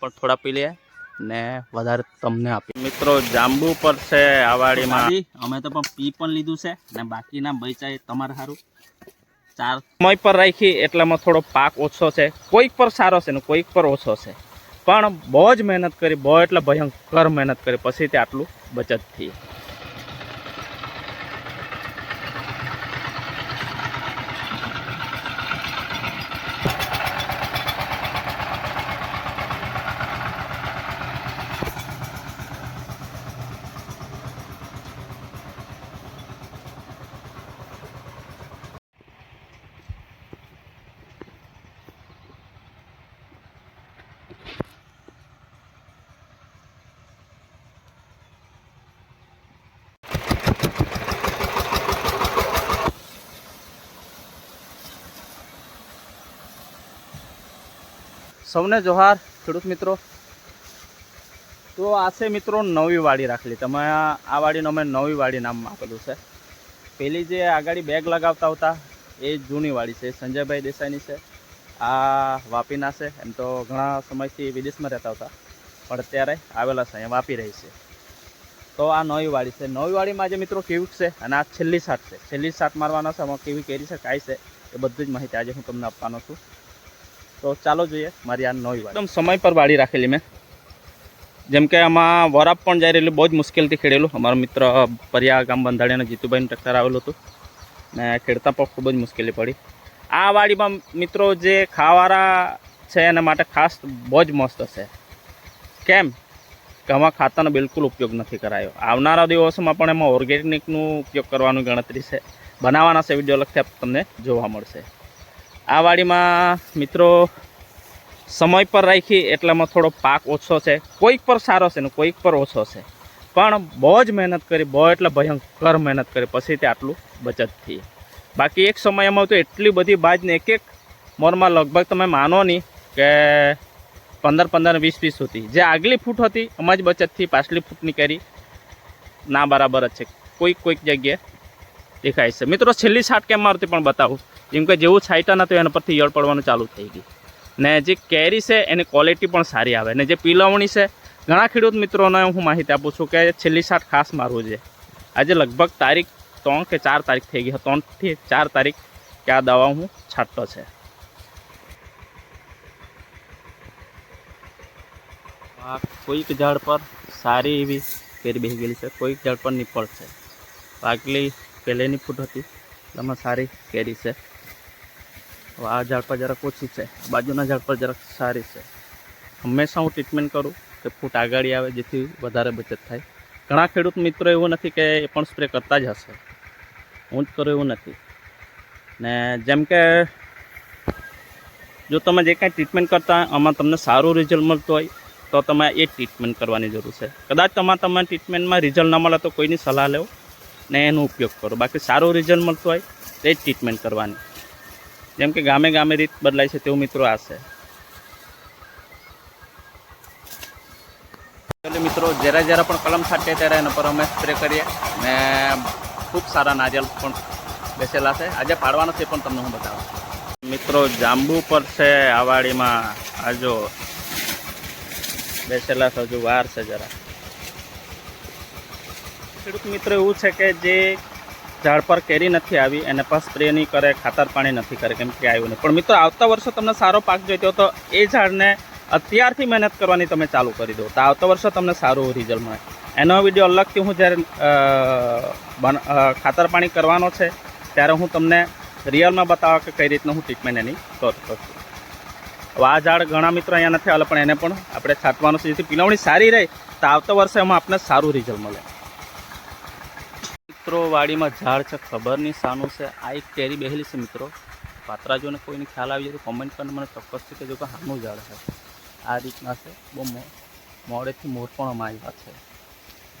પણ થોડા પી લઈએ ને વધારે તમને આપી મિત્રો જાંબુ પર છે આવાડીમાં. અમે તો પણ પી પણ લીધું છે ને બાકીના બચાય તમારે સારું ચાર સમય પર રાખી એટલામાં થોડો પાક ઓછો છે. કોઈક પર સારો છે ને કોઈક પર ઓછો છે. પણ બહુ જ મહેનત કરી બહુ એટલે ભયંકર મહેનત કરી. પછી તે આટલું બચત થઈ. સૌને જોહાર, ખેડૂત મિત્રો. તો આ છે મિત્રો નવી વાડી રાખેલી. તમે આ વાડીનું અમે નવી વાડી નામ આપેલું છે. પેલી જે આગળ બેગ લગાવતા હતા, એ જૂની વાડી છે. સંજયભાઈ દેસાઈની છે. આ વાપીના છે. એમ તો ઘણા સમયથી વિદેશમાં રહેતા હતા. પણ અત્યારે આવેલા છે, અહીંયા વાપી રહી છે. તો આ નવી વાડી છે. નવી વાડીમાં આજે મિત્રો કેવી છે? અને આ છેલ્લી સાટ છે. છેલ્લી સાટ મારવાના છે. એમાં કેવી કેરી છે, કાંઈ છે, એ બધી જ માહિતી આજે હું તમને આપવાનો છું. તો ચાલો જોઈએ, મારી આ નવી એકદમ સમય પર વાડી રાખેલી મેં. જેમ કે આમાં વરાપ પણ જઈ રહેલું, બહુ જ મુશ્કેલથી ખેડેલું. અમારો મિત્ર પરિયા ગામ બંધાણીયાના જીતુભાઈનું ટક્કર આવેલું હતું. ને ખેડતા પણ ખૂબ જ મુશ્કેલી પડી. આ વાડીમાં મિત્રો જે ખાવાળા છે એના માટે ખાસ બહુ જ મસ્ત છે. કેમ? કે આમાં ખાતરનો બિલકુલ ઉપયોગ નથી કરાયો. આવનારા દિવસોમાં પણ એમાં ઓર્ગેનિકનું ઉપયોગ કરવાની ગણતરી છે. બનાવવાના છે, વીડિયો લખતા તમને જોવા મળશે. આ વાડીમાં મિત્રો સમય પર રાખી એટલામાં થોડો પાક ઓછો છે. કોઈક પર સારો છે ને કોઈક પર ઓછો છે. પણ બહુ જ મહેનત કરી, બહુ એટલે ભયંકર મહેનત કરી. પછી તે આટલું બચત થઈ. બાકી એક સમયમાં તો એટલી બધી બાજને એક એક મોરમાં લગભગ તમે માનો નહીં કે પંદર પંદર વીસ વીસ હતી જે આગલી ફૂટ હતી એમાં જ બચતથી પાછલી ફૂટની કરી. ના બરાબર જ છે. કોઈક કોઈક જગ્યાએ દેખાય છે. મિત્રો, છેલ્લી છાટ કેમ મારતી પણ બતાવું. જેમ કે જેવું છાંટ્યા નતું, એના પરથી યળ પડવાનું ચાલુ થઈ ગઈ ને જે કેરી છે, એની ક્વોલિટી પણ સારી આવે. ને જે પીલવણી છે, ઘણા ખેડૂત મિત્રોને હું માહિતી આપું છું કે છેલ્લી શાટ ખાસ મારવું છે. આજે લગભગ તારીખ ત્રણ કે ચાર તારીખ થઈ ગઈ. ત્રણથી ચાર તારીખ કે આ દવા હું છાંટતો છે. આ કોઈક ઝાડ પર સારી એવી કેરી બેસી ગયેલી છે. કોઈક ઝાડ પર નિપળ છે. આગલી પહેલેની ફૂટ હતી. એમાં સારી કેરી છે. આ ઝાડ પર જરાક ઓછી છે. બાજુના ઝાડ પર જરાક સારી છે. હંમેશા હું ટ્રીટમેન્ટ કરું કે ફૂટ આગળ આવે જેથી વધારે બચત થાય. ઘણા ખેડૂત મિત્રો એવું નથી કે એ પણ સ્પ્રે કરતા જ હશે. હું જ કરું એવું નથી. ને જેમ કે જો તમે જે કાંઈ ટ્રીટમેન્ટ કરતા આમાં તમને સારું રિઝલ્ટ મળતું હોય, તો તમે એ ટ્રીટમેન્ટ કરવાની જરૂર છે. કદાચ તમારે તમારા ટ્રીટમેન્ટમાં રિઝલ્ટ ન મળે તો કોઈની સલાહ લેવો. ને એનો ઉપયોગ કરો. બાકી સારું રિઝલ્ટ મળતું હોય તો જ ટ્રીટમેન્ટ કરવાની. જેમ કે ગામે ગામે રીત બદલાય છે તેવું મિત્રો આ છે. મિત્રો, જ્યારે જ્યારે પણ કલમ છાંટીએ ત્યારે એના પર અમે સ્પ્રે કરીએ ને ખૂબ સારા નારિયેલ પણ બેસેલા છે. આજે પાડવાનો છે પણ તમને હું બતાવું. મિત્રો, જાંબુ પર છે, આવાડીમાં આજો બેસેલા છે, હજુ વાર છે જરા. ખેડૂત મિત્રો એવું છે કે જે ઝાડ પર કેરી નથી આવી, એને પણ સ્પ્રે નહીં કરે, ખાતર પાણી નથી કરે, કેમ કે આવ્યું નહીં. પણ મિત્રો, આવતા વર્ષે તમને સારો પાક જોઈતો તો એ ઝાડને અત્યારથી મહેનત કરવાની તમે ચાલુ કરી દો. તો આવતા વર્ષે તમને સારું રિઝલ્ટ મળે. એનો વીડિયો અલગથી હું જ્યારે ખાતર પાણી કરવાનો છે, ત્યારે હું તમને રિયલમાં બતાવવા કે કઈ રીતનું હું ટ્રીટમેન્ટ એની કરું છું. હવે આ ઝાડ ઘણા મિત્રો અહીંયા નથી આવેલા, પણ એને પણ આપણે છાંટવાનું છે. જેથી પીલવણી સારી રહે, તો આવતા વર્ષે એમાં આપણને સારું રિઝલ્ટ મળે. મિત્રો વાડીમાં ઝાડ છે ખબર નહીં શાનું છે, આ એક કેરી બેહેલી છે મિત્રો. પાત્રાજોને કોઈને ખ્યાલ આવી જાય તો કોમેન્ટ કરીને મને ચોક્કસથી કહેજો કે હાનું ઝાડ છે. આ રીતના છે, બહુ મોડેથી મોર પણ અમારી છે.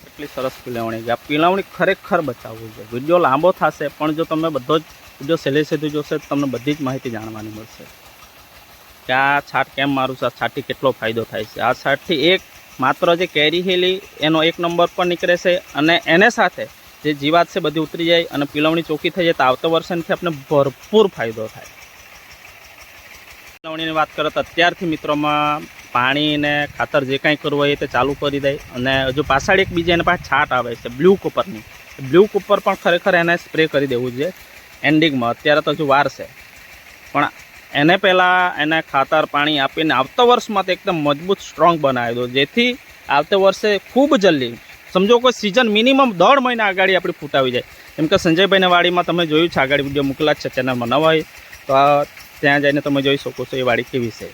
એટલી સરસ પીલાવણી છે. આ પીલાવણી ખરેખર બચાવવું છે વીડિયો લાંબો થશે, પણ જો તમે બધો જ વીડિયો સહેલે સીધું જોશે તમને બધી જ માહિતી જાણવાની મળશે. કે આ છાટ કેમ મારું છે, આ છાટથી કેટલો ફાયદો થાય છે? આ છાટથી એક માત્ર જે કેરી હેલી, એનો એક નંબર પણ નીકળે છે અને એને સાથે જે જીવાત છે બધી ઉતરી જાય અને પીલવણી ચોખ્ખી થઈ જાય તો આવતા વર્ષથી આપણે ભરપૂર ફાયદો થાય. પીલવણીની વાત કરો તો અત્યારથી મિત્રોમાં પાણી ને ખાતર જે કાંઈ કરવું હોય તે ચાલુ કરી દે અને હજુ પાછળ એક બીજા એના પાસે છાટ આવે છે, બ્લુ કુપરની. બ્લુ કુપર પણ ખરેખર એને સ્પ્રે કરી દેવું જોઈએ એન્ડિંગમાં. અત્યારે તો હજુ વાર છે. પણ એને પહેલાં એને ખાતર પાણી આપીને આવતા વર્ષમાં તો એકદમ મજબૂત સ્ટ્રોંગ બનાવી દો, જેથી આવતા વર્ષે ખૂબ જલ્દી સમજો કોઈ સિઝન મિનિમમ દોઢ મહિના આગળ આપણી ફૂટાવી જાય. કેમ કે સંજયભાઈના વાડીમાં તમે જોયું છે આગળ વીડિયો મોકલા છે ચેનલમાં નવા હોય, તો ત્યાં જઈને તમે જોઈ શકો છો એ વાડી કેવી છે.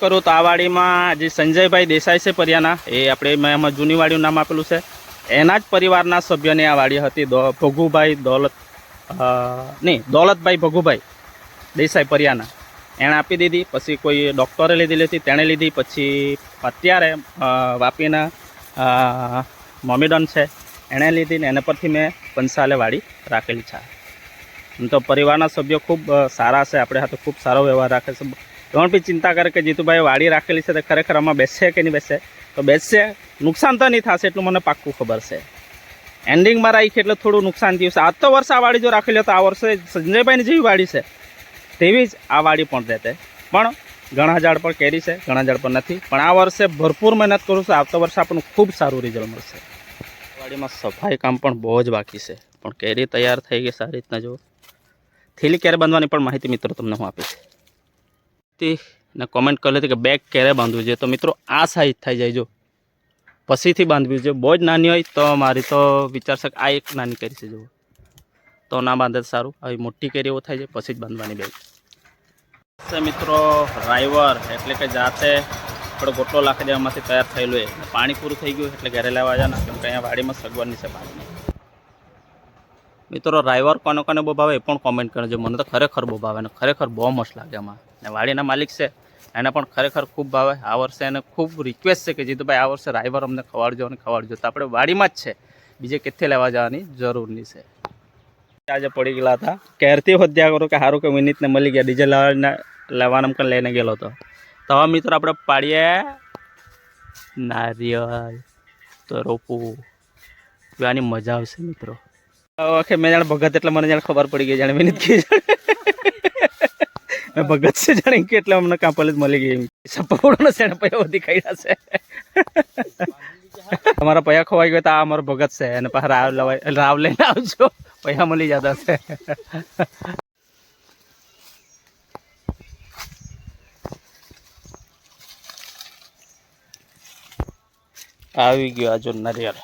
કરું તો આ વાડીમાં જે સંજયભાઈ દેસાઈ છે પરિયાના, એ આપણે મેં એમાં જૂની વાડીનું નામ આપેલું છે. એના જ પરિવારના સભ્યની આ વાડી હતી ભગુભાઈ દોલત નહીં, દોલતભાઈ ભગુભાઈ દેસાઈ પરિયાના. એણે આપી દીધી, પછી કોઈ ડૉક્ટરે લીધી હતી તેણે લીધી, પછી અત્યારે વાપીના મોમીડન છે. એણે લીધીને એના પરથી મેં પંસાલે વાડી રાખેલી છે. એમ તો પરિવારના સભ્યો ખૂબ સારા છે. આપણે સાથે ખૂબ સારો વ્યવહાર રાખે છે. ઘણ બી ચિંતા કરે કે જીતુભાઈ વાડી રાખેલી છે તો ખરેખર આમાં બેસશે કે નહીં બેસશે તો બેસશે નુકસાન તો નહીં થશે એટલું મને પાક્કું ખબર છે. એન્ડિંગમાં રાખી એટલે થોડું નુકસાન થયું છે. આ તો વર્ષ આ વાડી જો રાખેલી તો આ વર્ષે સંજયભાઈની જેવી વાડી છે. તેવી જ આ વાડી પણ રહેતે પણ ઘણા ઝાડ પર કેરી છે, ઘણા ઝાડ પર નથી. પણ આ વર્ષે ભરપૂર મહેનત કરું છું. આવતા વર્ષે આપણને ખૂબ સારું રિઝલ્ટ મળશે. વાડીમાં સફાઈ કામ પણ બહુ જ બાકી છે. પણ કેરી તૈયાર થઈ ગઈ સારી રીતના જો થેલી ક્યારે બાંધવાની પણ માહિતી મિત્રો તમને હું આપીશ. તે ને કોમેન્ટ કરી હતી કે બેગ ક્યારે બાંધવું જોઈએ તો મિત્રો, આ સાઈઝ થઈ જાય જો. પછીથી બાંધવી જોઈએ બહુ જ નાની હોય તો મારી તો વિચાર છે આ એક નાની કરી છે જો તો ના બાંધે સારું. આવી મોટી કેરી એવો થાય છે, પછી જ બાંધવાની બેગ મિત્રો ડ્રાઈવર એટલે કે જાતે આપણે ગોટલો લાખી દેવામાંથી તૈયાર થયેલું એ પાણી પૂરું થઈ ગયું એટલે ઘરે લેવા જવાના, કેમ કે અહીંયા વાડીમાં સગવડની છે પાણીની. મિત્રો ડ્રાઈવર કોને કોને બહુ ભાવે એ પણ કોમેન્ટ કરજો. મને તો ખરેખર બહુ ભાવે અને ખરેખર બહુ મસ્ત લાગે એમાં ને વાડીના માલિક છે, એને પણ ખરેખર ખૂબ ભાવે. આ વર્ષે એને ખૂબ રિક્વેસ્ટ છે કે, જીતુભાઈ, આ વર્ષે ડ્રાઈવર અમને ખવાડજો અને ખવાડજો. તો આપણે વાડીમાં જ છે. બીજે કેથી લેવા જવાની જરૂર નહીં છે. આજે પડી ગયેલા હતા. કેરથી વધ્યા કરો કે સારું કે વિનીતને મળી ગયા. ડીજે લેવાના લેવાના પણ લઈને ગયેલો હતો. તો હવે મિત્રો આપણે પાડીએ નારિયેળ તો રોપવું આની મજા આવશે મિત્રો. ઓકે મેં જાણે ભગત એટલે મને જાણે ખબર પડી ગઈ જાણે વિનીત કે મેં ભગત છે જાણે કે એટલે અમને કાંપલ જ મળી ગઈ સપકોડો છે ને પૈયા બધી ખાઈ છે. તમારા પૈયા ખોવાઈ ગયો તો આ અમારો ભગત છે. અને પાછા રાવ લવાય રાવ લઈને આવજો. પૈસા મળી જતા હશે આવી ગયો આ જો નારિયેળ.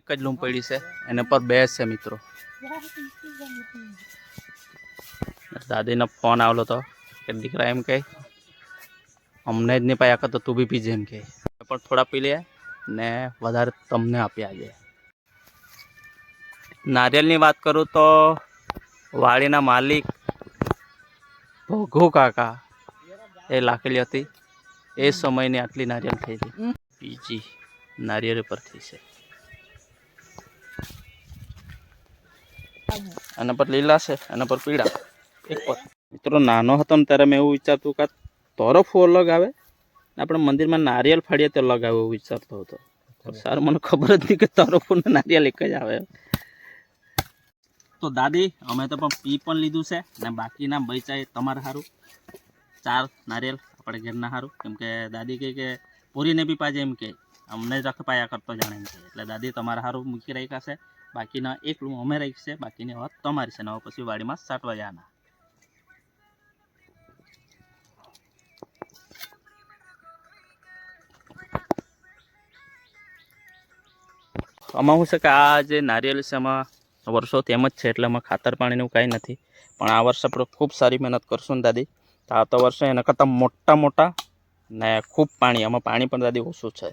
એક જ લૂમ પડી છે. એના પર બે છે મિત્રો. દાદીનો ફોન આવેલો હતો કે દીકરા એમ કહે, અમને જ નહીં પાયા તો તું બી પીજે, એમ કહે. પણ થોડા પી લે ને વધારે તમને આપ્યા આજે નારિયેળની વાત કરું તો વાડીના માલિક ભોગુ કાકા એ લાકડી હતી. એ સમયની આટલી નારિયેળ થઈ હતી. બીજી નારિયેળ પરથી છે. આના પર લીલા છે, આના પર પીળા. એક પર. મિત્રો, નાનો હતો ને ત્યારે મેં એવું વિચારતું કે તરફો અલગ આવે? આપણે મંદિરમાં નારિયેલ ફાડીએ તો અલગ આવે એવું વિચારતો હતો. સારું, મને ખબર જ નહીં કે તરફો નારિયેલ એક જ આવે. તો દાદી, અમે તો પણ પી પણ લીધું છે અને બાકીના બૈચા એ તમારે સારું ચાર નારિયેલ આપણે ઘરના સારું કેમ કે દાદી કહે કે પૂરીને બી પાજે એમ કે, અમને જ પાયા કરતો જાણે એમ કે. એટલે દાદી તમારા સારું મૂકી રાખ્યા છે. બાકીના એક રૂમ અમે રાખી છે, બાકીની વાત તમારી છે. ને પછી વાડીમાં સાટવા જવાના આમાં શું છે કે આ જે નારિયેલ છે, એમાં વર્ષો તેમ જ છે, એટલે એમાં ખાતર પાણીનું કાંઈ નથી. પણ આ વર્ષે આપણે ખૂબ સારી મહેનત કરશું ને દાદી. તો આવતા વર્ષે એના કરતાં મોટા મોટા ને ખૂબ પાણી, આમાં પાણી પણ દાદી ઓછું છે.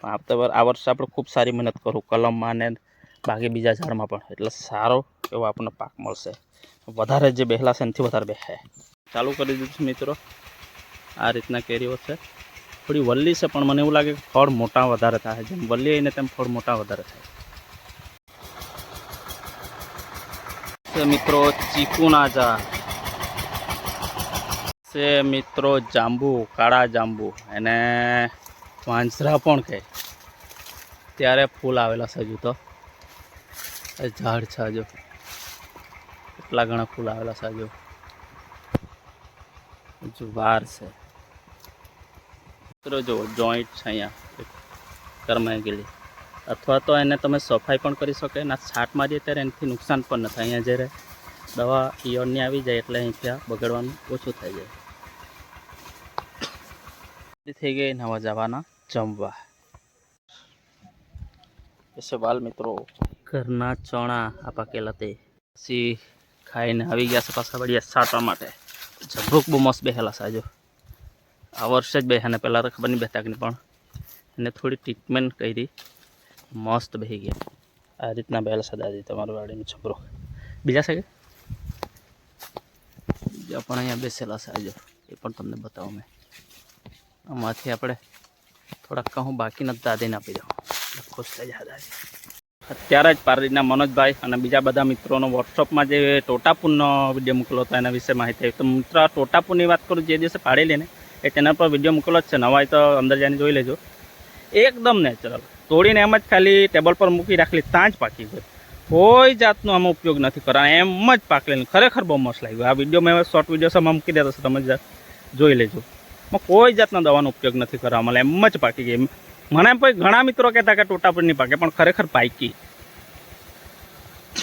પણ આવતા આ વર્ષે આપણે ખૂબ સારી મહેનત કરું, કલમમાં ને બાકી બીજા ઝાડમાં પણ. એટલે સારો એવો આપણને પાક મળશે. વધારે જે બહેલા છે એનાથી વધારે બેહે. ચાલુ કરી દીધું મિત્રો. આ રીતના કેરીઓ છે. થોડી વલ્લી છે, પણ મને એવું લાગે કે ફળ મોટા વધારે થાય. જેમ વલ્લી આવીને તેમ ફળ મોટા વધારે થાય. મિત્રો ચીકુના ઝાડ છે મિત્રો જાંબુ, કાળા જાંબુ એને વાંસરા પણ કહે. ત્યારે ફૂલ આવેલા છે હજુ તો. ઝાડ છે હજુ. એટલા ઘણા ફૂલ આવેલા છે હજુ. હજુ વાર છે. મિત્રો જો, જોઈન્ટ છે અહીંયા. કરમાઈ ગયેલી અથવા તો એને તમે સફાઈ પણ કરી શકો અને છાટ મારીએ ત્યારે એનાથી નુકસાન પણ ન થાય. અહીંયા જ્યારે દવા ઈયળની આવી જાય એટલે અહીંથી આ બગડવાનું ઓછું થઈ જાય. થઈ ગઈ નવા જવાના જમવા. એસે બાલ મિત્રો ઘરના ચણા આ પાકેલા તે. પછી ખાઈને આવી ગયા છે પાછા વળીએ સાટવા માટે. ઝભરૂક બહુ મસ્ત બેહેલા સાજો આ વર્ષે જ બેહ્યા પહેલાં તો ખબર નહીં બેઠા કે પણ એને થોડી ટ્રીટમેન્ટ કરી. મસ્ત બેસી ગયા. આ રીતના બેલ સદાજી તમારું વાડીનો છોકરો. બીજા છે કે બીજા પણ અહીંયા બેસેલા છે આજો. એ પણ તમને બતાવું મેં. આમાંથી આપણે થોડાક કહું બાકીના દાદીને આપી દઉં. ખુશ થઈ જાય દાદી અત્યારે જ પારડીના મનોજભાઈ અને બીજા બધા મિત્રોનો વોટ્સઅપમાં જે ટોટાપુરનો વીડિયો મોકલો હતો એના વિશે માહિતી આવી. તો મિત્ર ટોટાપુરની વાત કરું, જે દિવસે પાડેલી ને, એ ચેનલ પર વીડિયો મોકલો જ છે. નવાય તો અંદર જઈને જોઈ લેજો. એકદમ નેચરલ તોડીને એમ જ ખાલી ટેબલ પર મૂકી રાખેલી ત્યાં જ પાકી ગઈ કોઈ જાતનો આમાં ઉપયોગ નથી કરવાનો. એમ જ પાકલેલું ખરેખર બહુ મસ્ત લાગ્યું. આ વીડિયો મેં શોર્ટ વિડીયોમાં મૂકી દેતા છે, તમે જોઈ લેજો. એમાં કોઈ જાતના દવાનો ઉપયોગ નથી કરવા મળે એમ જ પાકી ગઈ. મને કોઈ ઘણા મિત્રો કહેતા કે ટોટાપુર નહીં પાકે, પણ ખરેખર પાકી.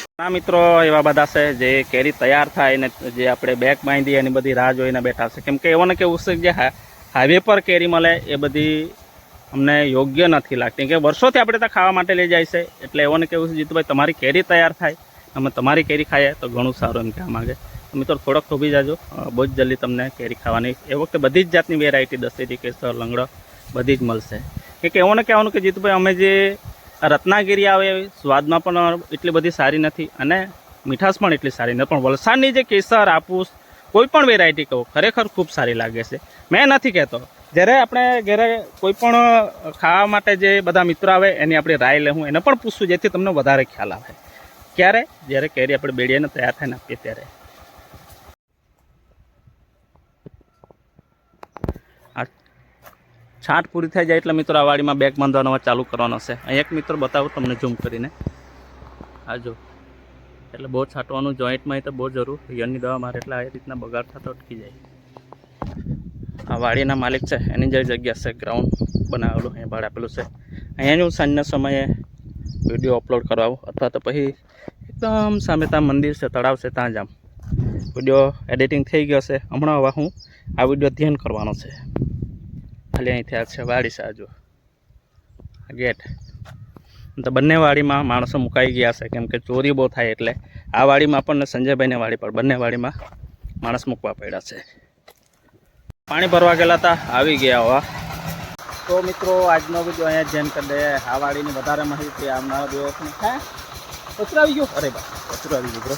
ઘણા મિત્રો એવા બધા છે જે કેરી તૈયાર થાય ને જે આપણે બેગ બાંધી એની બધી રાહ જોઈને બેઠા છે. કેમ કે એઓને કેવું છે જે હાઈવે પર કેરી મળે, એ બધી અમને યોગ્ય નથી લાગતી. કે વર્ષોથી આપણે ત્યાં ખાવા માટે લઈ જાય છે. એટલે એઓને કેવું છે, જીતુભાઈ, તમારી કેરી તૈયાર થાય. અમે તમારી કેરી ખાઈએ તો ઘણું સારું એમ કહેવા માગે. મિત્રો, થોડોક થોભી જાજો. બહુ જ જલ્દી તમને કેરી ખાવાની. એ વખતે બધી જ જાતની વેરાયટી દસેરી કેસર, લંગડો, બધી જ મળશે. કે એઓને કહેવાનું કે, જીતુભાઈ, અમે જે રત્નાગીરી આવે, સ્વાદમાં પણ એટલી બધી સારી નથી અને મીઠાશ પણ એટલી સારી નથી. પણ વલસાડની જે કેસર, આપૂસ, કોઈ પણ વેરાયટી કહો, ખરેખર ખૂબ સારી લાગે છે. મેં નથી કહેતો. જ્યારે આપણે ઘરે કોઈ પણ ખાવા માટે જે બધા મિત્રો આવે, એની આપણે રાય લેવું એને પણ પૂછું, જેથી તમને વધારે ખ્યાલ આવે. ક્યારે? જ્યારે કેરી આપણે બેડીને તૈયાર થઈને આપીએ ત્યારે. છાંટ પૂરી થઈ જાય એટલે મિત્રો આ વાડીમાં બેગ બાંધવાનો ચાલુ કરવાનો છે. અહીં એક મિત્રો બતાવું, તમને ઝૂમ કરીને. આ જો. એટલે બહુ છાંટવાનું જોઈન્ટમાં તો બહુ જરૂર. યરની દવા મારે એટલે આ રીતના બગાડ થતો અટકી જાય. આ વાડીના માલિક છે, એની જે જગ્યા છે ગ્રાઉન્ડ બનાવેલું, અહીંયા ભાડે આપેલું છે. અહીંયા હું સાંજના સમયે વીડિયો અપલોડ કરાવું, અથવા તો પછી એકદમ સામે ત્યાં મંદિર છે, તળાવ છે, ત્યાં જામ વીડિયો એડિટિંગ થઈ ગયો છે. હમણાં હવે હું આ વીડિયો ધ્યાન કરવાનો છે. ખાલી અહીંથી આ છે વાડી છે, આ ગેટ તો બંને વાડીમાં માણસો મુકાઈ ગયા છે, કેમ કે ચોરી બહુ થાય એટલે. આ વાડીમાં આપણને સંજયભાઈને વાડી પર બંને વાડીમાં માણસ મૂકવા પડ્યા છે. પાણી ભરવા ગયેલા હતા, આવી ગયા હવા તો મિત્રો, આજનો વીડિયો અહીંયા જેમ કરી દે આ વાડીની વધારે માહિતી આવનારા દિવસની હે કચરો આવી ગયો. અરે બા કચરો આવી ગયો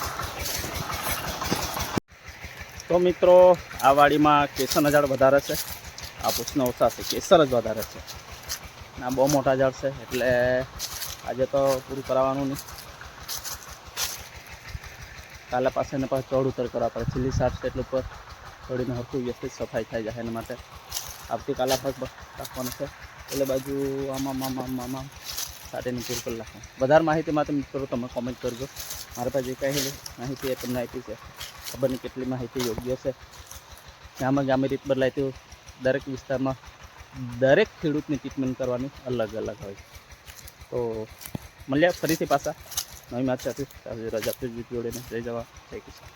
તો મિત્રો, આ વાડીમાં કેસર ઝાડ વધારે છે. આ પુષ્ણ ઓછા છે, કેસર જ વધારે છે. આ બહુ મોટા ઝાડ છે, એટલે આજે તો પૂરું કરાવવાનું નહીં. કાલે પાસે ને પાછું ચડ ઉતર કરવા પડે છેલ્લી સાત છે ઉપર. થોડીને હરખું વ્યવસ્થિત સફાઈ થઈ જાય એના માટે આવતીકાલે આપણે રાખવાનું છે એટલે બાજુ આમાં આમ આમ આમ આમ સાથેની પૂરું કરી નાખવાનું વધારે માહિતી માટે મિત્રો તમે કોમેન્ટ કરજો મારા પાસે જે કાંઈ માહિતી એ તમને આપી છે ખબર નહીં કેટલી માહિતી યોગ્ય છે ગામે ગામે રીત બદલાય તેવું દરેક વિસ્તારમાં દરેક ખેડૂતની ટ્રીટમેન્ટ કરવાની અલગ અલગ હોય તો મળ્યા ફરીથી પાછા નવી માત સાથે રજા જોડીને જય જવા જય કિશન